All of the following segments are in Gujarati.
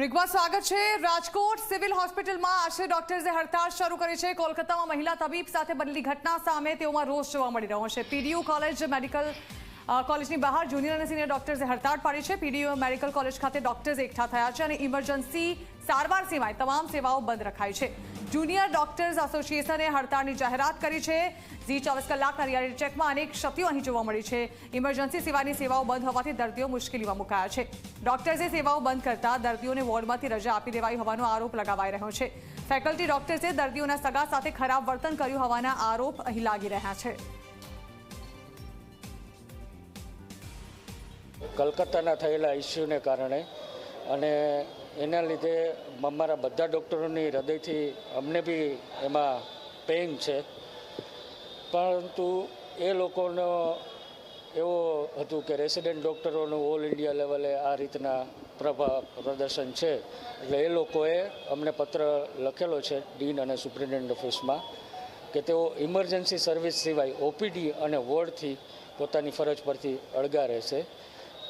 બ્રેકમાં સ્વાગત છે. રાજકોટ સિવિલ હોસ્પિટલમાં આશરે ડોક્ટર્સે હડતાળ શરૂ કરી છે. કોલકાતામાં મહિલા તબીબ સાથે બનેલી ઘટના સામે તેઓમાં રોષ જોવા મળી રહ્યો છે. પીડીયુ કોલેજ મેડિકલ કોલેજની બહાર જુનિયર અને સિનિયર ડોક્ટર્સે હડતાળ પાડી છે. પીડીયુ મેડિકલ કોલેજ ખાતે ડોક્ટર્સ એકઠા થયા છે અને ઇમરજન્સી સારવાર સિવાય તમામ સેવાઓ બંધ રખાઈ છે. જુનિયર ડોક્ટર્સ એસોસિએશને હડતાળની જાહેરાત કરી છે. ઝી ચોવીસ કલાકના રિયાલિટી ચેકમાં અનેક ક્ષતિઓ અહીં જોવા મળી છે. ઇમરજન્સી સેવાની સેવાઓ બંધ હોવાથી દર્દીઓ મુશ્કેલીમાં મુકાયા છે. ડોક્ટર્સે સેવાઓ બંધ કરતા દર્દીઓને વોર્ડમાંથી રજા આપી દેવાઈ હોવાનો આરોપ લગાવાઈ રહ્યો છે. ફેકલ્ટી ડોક્ટર્સે દર્દીઓના સગા સાથે ખરાબ વર્તન કર્યું હોવાના આરોપ અહીં લાગી રહ્યા છે. કલકત્તાના થયેલા ઇસ્યુને કારણે અને એના લીધે અમારા બધા ડૉક્ટરોની હૃદયથી અમને બી એમાં પેઇન છે. પરંતુ એ લોકોનો એવો હતું કે રેસિડેન્ટ ડૉક્ટરોનું ઓલ ઇન્ડિયા લેવલે આ રીતના પ્રભા પ્રદર્શન છે. એટલે એ લોકોએ અમને પત્ર લખેલો છે ડીન અને સુપ્રિન્ટેન્ડન્ટ ઓફિસમાં કે તેઓ ઇમરજન્સી સર્વિસ સિવાય ઓપીડી અને વોર્ડથી પોતાની ફરજ પરથી અળગા રહેશે.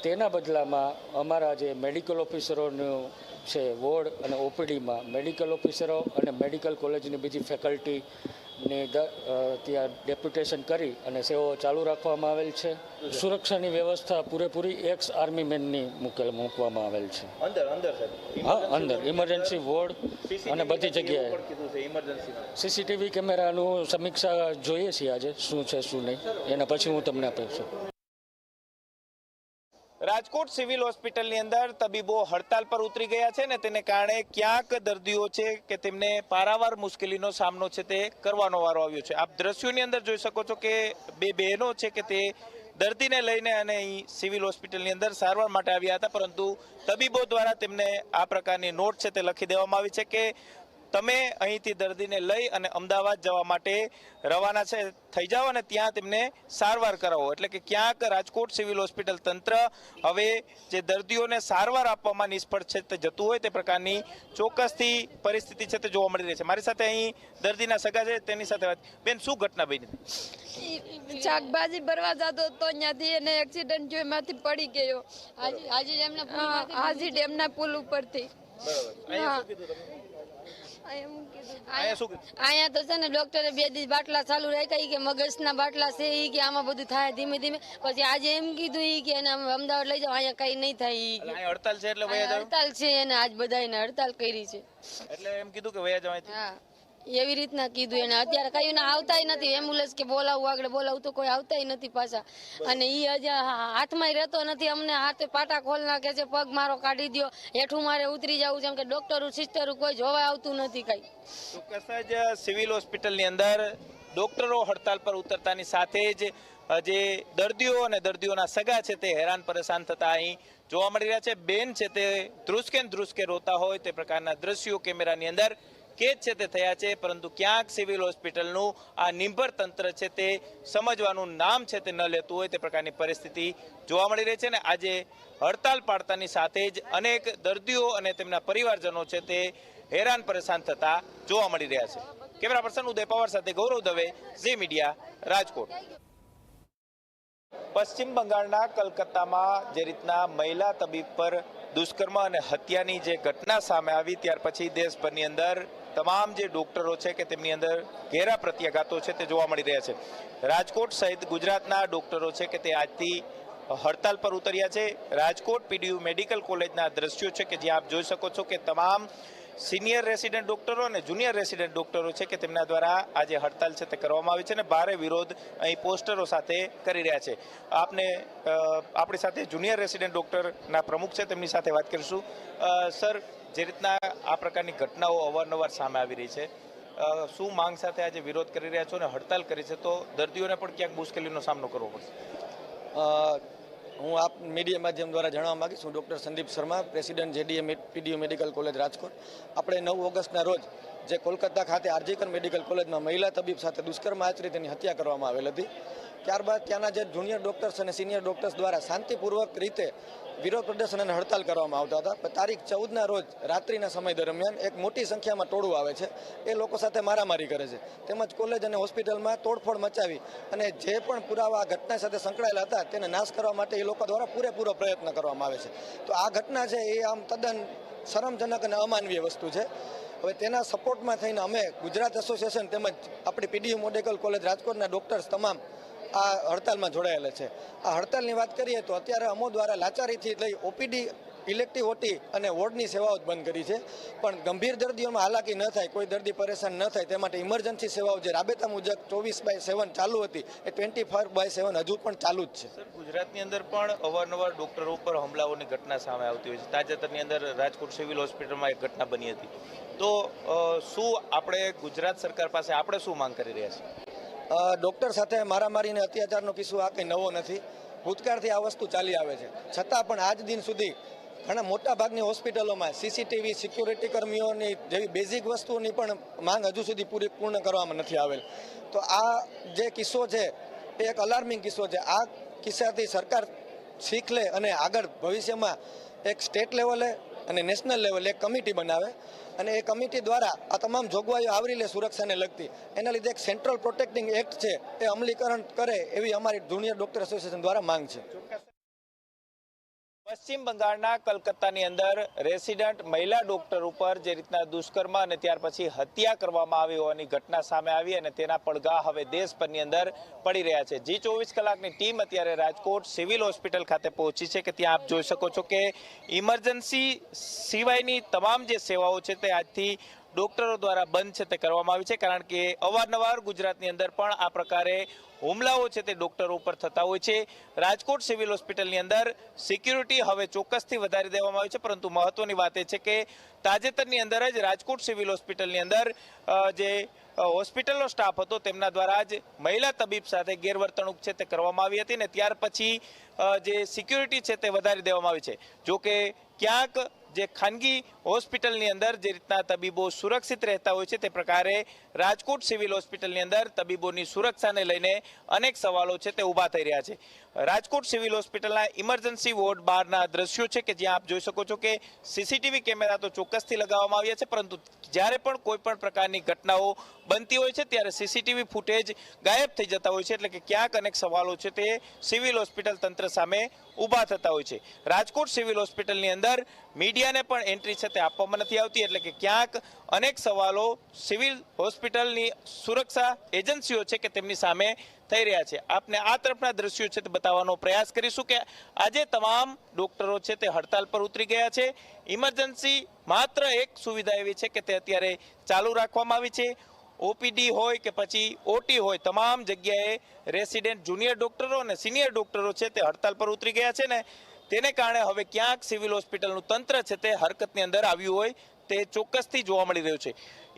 તેના બદલામાં અમારા જે મેડિકલ ઓફિસરોનું છે વોર્ડ અને ઓપીડીમાં મેડિકલ ઓફિસરો અને મેડિકલ કોલેજની બીજી ફેકલ્ટીની ત્યાં ડેપ્યુટેશન કરી અને સેવાઓ ચાલુ રાખવામાં આવેલ છે. સુરક્ષાની વ્યવસ્થા પૂરેપૂરી એક્સ આર્મી મેનની મૂકેલ મૂકવામાં આવેલ છે. અંદર અંદર હા અંદર. ઇમરજન્સી વોર્ડ અને બધી જગ્યાએ. સીસીટીવી કેમેરાનું સમીક્ષા જોઈએ છીએ આજે શું છે શું નહીં. એના પછી હું તમને આપીશ રાજકોટ સિવિલ હોસ્પિટલની અંદર તબીબો હડતાલ પર ઉતરી ગયા છે ને તેને કારણે ક્યાંક દર્દીઓ છે કે તેમને પારાવાર મુશ્કેલીનો સામનો છે તે કરવાનો વારો આવ્યો છે. આપ દ્રશ્યોની અંદર જોઈ શકો છો કે બે બહેનો છે કે તે દર્દીને લઈને અને અહીં સિવિલ હોસ્પિટલની અંદર સારવાર માટે આવ્યા હતા, પરંતુ તબીબો દ્વારા તેમને આ પ્રકારની નોટ છે તે લખી દેવામાં આવી છે કે તમે અહીંથી દર્દીને લઈ અને અમદાવાદ જવા માટે રવાના છે. થઈ જાઓ અને ત્યાં તેમને સારવાર કરાવો. એટલે કે ક્યાંક રાજકોટ સિવિલ હોસ્પિટલ તંત્ર હવે જે દર્દીઓને સારવાર આપવામાં નિષ્ફળ છે તે જતું હોય તે પ્રકારની ચોક્કસથી પરિસ્થિતિ છે તે જોવા મળી રહી છે. મારી સાથે અહીં દર્દીના સગા છે તેની સાથે વાત. બેન શું ઘટના બની શાકભાજી ભરવા જતો તો ત્યાંથી એને એક્સિડન્ટ જોઈ એમાંથી પડી ગયો. હાજી ડેમના પુલ ઉપરથી. અહીંયા તો છે ને ડોક્ટરે બે દિવસ બાટલા ચાલુ રાખ્યા. કે મગજના બાટલા છે ઈ કે આમાં બધું થાય ધીમે ધીમે. પછી આજે એમ કીધું ઈ કે એને અમદાવાદ લઈ જાઓ અહીંયા કઈ નહીં થાય હડતાલ છે એટલે હડતાલ છે એને આજ બધા હડતાલ કરી છે. એટલે એમ કીધું કે વયા જવાય હા. એવી રીતના કીધું એને. અત્યારે કયું ને આવતાય નથી. એમ્બ્યુલન્સ કે બોલાવું આગળ બોલાવું તો કોઈ આવતાય નથી પાછા. અને ઈ હજી હાથમાં રહેતો નથી અમને. હાથે પાટા ખોલ નાખે છે પગ મારો કાઢી દો હેઠું મારે ઉતરી જવું જેમ કે ડોક્ટરો સિસ્ટરો કોઈ જોવા આવતું નથી કઈ. ચોક્કસ જ સિવિલ હોસ્પિટલની અંદર ડોક્ટરો હડતાલ પર ઉતરતાની સાથે જ જે દર્દીઓ અને દર્દીઓના સગા છે તે હેરાન પરેશાન થતા અહીં જોવા મળી રહ્યા છે. બેન છે તે ધ્રુસકે ધ્રુસકે રોતા હોય તે પ્રકારના દ્રશ્યો કેમેરાની અંદર કેદ છે તે થયા છે, પરંતુ ક્યાંક સિવિલ હોસ્પિટલનું આ નિંભર તંત્ર છે તે સમજવાનું નામ છે તે ન લેતું હોય તે પ્રકારની પરિસ્થિતિ જોવા મળી રહી છે ને આજે હડતાલ પાડતાની સાથે જ અનેક દર્દીઓ અને તેમના પરિવારજનો છે તે હેરાન પરેશાન થતા જોવા મળી રહ્યા છે. કેમેરા પર્સન ઉદય પવાર સાથે ગૌરવ દવે, ઝી મીડિયા, રાજકોટ. પશ્ચિમ બંગાળના કલકત્તામાં જે રીતના મહિલા તબીબ પર દુષ્કર્મ અને હત્યાની જે ઘટના સામે આવી, ત્યાર પછી દેશભરની અંદર તમામ જે ડોક્ટરો છે કે તેમની અંદર ઘેરા પ્રત્યાઘાતો છે તે જોવા મળી રહ્યા છે. રાજકોટ સહિત ગુજરાતના ડોક્ટરો છે કે તે આજથી હડતાલ પર ઉતર્યા છે. રાજકોટ પીડીયુ મેડિકલ કોલેજના દ્રશ્યો છે કે જે આપ જોઈ શકો છો કે તમામ સિનિયર રેસિડેન્ટ ડોક્ટરો અને જુનિયર રેસિડેન્ટ ડોક્ટરો છે કે તેમના દ્વારા આજે હડતાલ છે તે કરવામાં આવી છે અને ભારે વિરોધ અહીં પોસ્ટરો સાથે કરી રહ્યા છે. આપને આપણી સાથે જુનિયર રેસિડેન્ટ ડોક્ટરના પ્રમુખ છે તેમની સાથે વાત કરીશું. સર જે રીતના આ પ્રકારની ઘટનાઓ અવારનવાર સામે આવી રહી છે શું માંગ સાથે આજે વિરોધ કરી રહ્યા છો અને હડતાલ કરી છે, તો દર્દીઓને પણ ક્યાંક મુશ્કેલીનો સામનો કરવો પડશે. હું આપ મીડિયા માધ્યમ દ્વારા જણાવવા માગીશ. હું doctor Sandeep Sharma, president JDA PDU medical college Rajkot. આપણે નવ ઓગસ્ટના રોજ જે કોલકાતા ખાતે આરજીકર મેડિકલ કોલેજમાં મહિલા તબીબ સાથે દુષ્કર્મ આચરી તેની હત્યા કરવામાં આવેલ હતી. ત્યારબાદ ત્યાંના જે જુનિયર ડૉક્ટર્સ અને સિનિયર ડૉક્ટર્સ દ્વારા શાંતિપૂર્વક રીતે વિરોધ પ્રદર્શન અને હડતાલ કરવામાં આવતા હતા. તારીખ ચૌદના રોજ રાત્રિના સમય દરમિયાન એક મોટી સંખ્યામાં ટોળું આવે છે. એ લોકો સાથે મારામારી કરે છે. તેમજ કોલેજ અને હોસ્પિટલમાં તોડફોડ મચાવી અને જે પણ પુરાવા ઘટના સાથે સંકળાયેલા હતા તેને નાશ કરવા માટે એ લોકો દ્વારા પૂરેપૂરો પ્રયત્ન કરવામાં આવે છે. તો આ ઘટના છે એ આમ તદ્દન શરમજનક અને અમાનવીય વસ્તુ છે. હવે તેના સપોર્ટમાં થઈને અમે ગુજરાત એસોસિએશન તેમજ આપણી પીડીયુ મેડિકલ કોલેજ રાજકોટના ડૉક્ટર્સ તમામ આ હડતાલમાં જોડાયેલા છે. આ હડતાલની વાત કરીએ તો અત્યારે અમો દ્વારા લાચારીથી લઈ ઓપીડી, ઇલેક્ટિવ ઓટી અને વોર્ડની સેવાઓ જ બંધ કરી છે. પણ ગંભીર દર્દીઓમાં હાલાકી ન થાય, કોઈ દર્દી પરેશાન ન થાય, તે માટે ઇમરજન્સી સેવાઓ જે રાબેતા મુજબ ચોવીસ બાય સેવન ચાલુ હતી, એ ટ્વેન્ટી ફોર બાય સેવન હજુ પણ ચાલુ જ છે. ગુજરાતની અંદર પણ અવારનવાર ડોક્ટરો ઉપર હુમલાઓની ઘટના સામે આવતી હોય છે. તાજેતરની અંદર રાજકોટ સિવિલ હોસ્પિટલમાં એક ઘટના બની હતી. તો શું આપણે ગુજરાત સરકાર પાસે, આપણે શું માંગ કરી રહ્યા છીએ? ડૉક્ટર સાથે મારામારીને અત્યાચારનો કિસ્સો આ કંઈ નવો નથી. ભૂતકાળથી આ વસ્તુ ચાલી આવે છે. છતાં પણ આજ દિન સુધી ઘણા મોટા ભાગની હોસ્પિટલોમાં સીસીટીવી સિક્યુરિટી કર્મીઓની જેવી બેઝિક વસ્તુઓની પણ માંગ હજુ સુધી પૂરી પૂર્ણ કરવામાં નથી આવેલ. તો આ જે કિસ્સો છે, એ એક અલાર્મિંગ કિસ્સો છે. આ કિસ્સાથી સરકાર શીખ લે અને આગળ ભવિષ્યમાં એક સ્ટેટ લેવલે અને નેશનલ લેવલે એક કમિટી બનાવે અને એ કમિટી દ્વારા આ તમામ જોગવાઈઓ આવરી લે સુરક્ષાને લગતી. એના લીધે એક સેન્ટ્રલ પ્રોટેક્ટિંગ એક્ટ છે, એ અમલીકરણ કરે એવી અમારી જુનિયર ડોક્ટર એસોસિએશન દ્વારા માંગ છે. પશ્ચિમ બંગાળના કલકત્તાની અંદર રેસિડન્ટ મહિલા ડોક્ટર ઉપર જે રીતના દુષ્કર્મ અને ત્યાર પછી હત્યા કરવામાં આવી હોવાની ઘટના સામે આવી અને તેના પડઘા હવે દેશભરની અંદર પડી રહ્યા છે. જી ચોવીસ કલાકની ટીમ અત્યારે રાજકોટ સિવિલ હોસ્પિટલ ખાતે પહોંચી છે કે ત્યાં આપ જોઈ શકો છો કે ઇમરજન્સી સિવાયની તમામ જે સેવાઓ છે તે આજથી ડોક્ટરો દ્વારા બંધ છે તે કરવામાં આવી છે, કારણ કે અવારનવાર ગુજરાતની અંદર પણ આ પ્રકારે હુમલાઓ છે તે ડોક્ટરો ઉપર થતા હોય છે. રાજકોટ સિવિલ હોસ્પિટલની અંદર સિક્યુરિટી હવે ચોક્કસથી વધારી દેવામાં આવી છે, પરંતુ મહત્વની વાત એ છે કે તાજેતરની અંદર જ રાજકોટ સિવિલ હોસ્પિટલની અંદર જે હોસ્પિટલનો સ્ટાફ હતો તેમના દ્વારા જ મહિલા તબીબ સાથે ગેરવર્તણૂક છે તે કરવામાં આવી હતી ને ત્યાર પછી જે સિક્યુરિટી છે તે વધારી દેવામાં આવી છે. જો કે ક્યાંક જે ખાનગી હોસ્પિટલની અંદર જે રીતના તબીબો સુરક્ષિત રહેતા હોય છે, તે પ્રકારે રાજકોટ સિવિલ હોસ્પિટલની અંદર તબીબોની સુરક્ષાને લઈને અનેક સવાલો છે તે ઊભા થઈ રહ્યા છે. રાજકોટ સિવિલ હોસ્પિટલના ઇમરજન્સી વોર્ડ બહારના દ્રશ્યો છે કે જ્યાં આપ જોઈ શકો છો કે સીસીટીવી કેમેરા તો ચોક્કસથી લગાવવામાં આવ્યા છે, પરંતુ જ્યારે પણ કોઈ પણ પ્રકારની ઘટનાઓ બનતી હોય છે, ત્યારે સીસીટીવી ફૂટેજ ગાયબ થઈ જતા હોય છે, એટલે કે ક્યાંક અનેક સવાલો છે તે સિવિલ હોસ્પિટલ તંત્ર સામે ઊભા થતા હોય છે. રાજકોટ સિવિલ હોસ્પિટલની અંદર મીડિયાને પણ એન્ટ્રી છે તે આપવામાં નથી આવતી, એટલે કે ક્યાંક અનેક સવાલો સિવિલ હોસ્પિટલની સુરક્ષા એજન્સીઓ છે કે તેમની સામે થઈ રહ્યા છે. આપને આ તરફના દ્રશ્યો છે તે બતાવવાનો પ્રયાસ કરીશું કે આજે તમામ ડોક્ટરો છે તે હડતાલ પર ઉતરી ગયા છે. ઇમરજન્સી માત્ર એક સુવિધા એવી છે કે તે અત્યારે ચાલુ રાખવામાં આવી છે. ઓપીડી હોય કે પછી ઓટી હોય, તમામ જગ્યાએ રેસિડેન્ટ જુનિયર ડોક્ટરો અને સિનિયર ડોક્ટરો છે તે હડતાલ પર ઉતરી ગયા છે ને તેને કારણે હવે ક્યાંક સિવિલ હોસ્પિટલનું તંત્ર છે તે હરકતની અંદર આવ્યું હોય તે ચોક્કસથી જોવા મળી રહ્યું છે.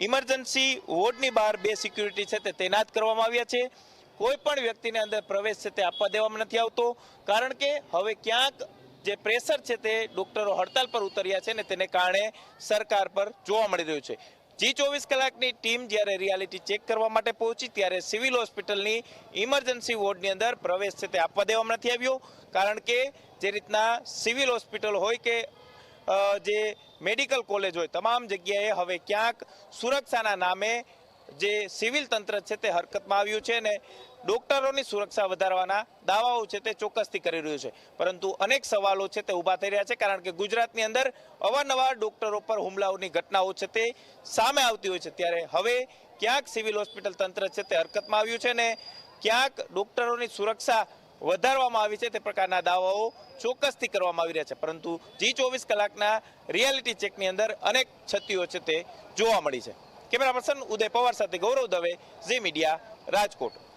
ઇમરજન્સી વોર્ડની બહાર બે સિક્યુરિટી છે તે તૈનાત કરવામાં આવ્યા છે. કોઈ પણ વ્યક્તિને અંદર પ્રવેશ છે તે આપવા દેવામાં નથી આવતો. કારણ કે હવે ક્યાંક જે પ્રેશર છે તે ડોક્ટરો હડતાલ પર ઉતર્યા છે ને તેને કારણે સરકાર પર જોવા મળી રહ્યું છે. જી ચોવીસ કલાકની ટીમ જ્યારે રિયાલિટી ચેક કરવા માટે પહોંચી ત્યારે સિવિલ હોસ્પિટલની ઇમરજન્સી વોર્ડની અંદર પ્રવેશ છે તે આપવા દેવામાં નથી આવ્યો. કારણ કે જે રીતના સિવિલ હોસ્પિટલ હોય કે જે મેડિકલ કોલેજ હોય, તમામ જગ્યાએ હવે ક્યાંક સુરક્ષાના નામે જે સિવિલ તંત્ર છે તે હરકતમાં આવ્યું છે ને ડોક્ટરોની સુરક્ષા વધારવાના દાવાઓ છે તે ચોક્કસથી કરી રહ્યું છે. પરંતુ અનેક સવાલો છે તે ઊભા થઈ રહ્યા છે, કારણ કે ગુજરાતની અંદર અવારનવાર ડોક્ટરો પર હુમલાઓની ઘટનાઓ છે તે સામે આવતી હોય છે. ત્યારે હવે ક્યાંક સિવિલ હોસ્પિટલ તંત્ર છે તે હરકતમાં આવ્યું છે ને ક્યાંક ડોક્ટરોની સુરક્ષા વધારવામાં આવી છે તે પ્રકારના દાવાઓ ચોક્કસથી કરવામાં આવી રહ્યા છે. પરંતુ જી ચોવીસ કલાકના રિયાલિટી ચેકની અંદર અનેક ક્ષતિઓ છે તે જોવા મળી છે. કેમેરા પર્સન ઉદય પવાર સાથે ગૌરવ દવે, ઝી મીડિયા, રાજકોટ.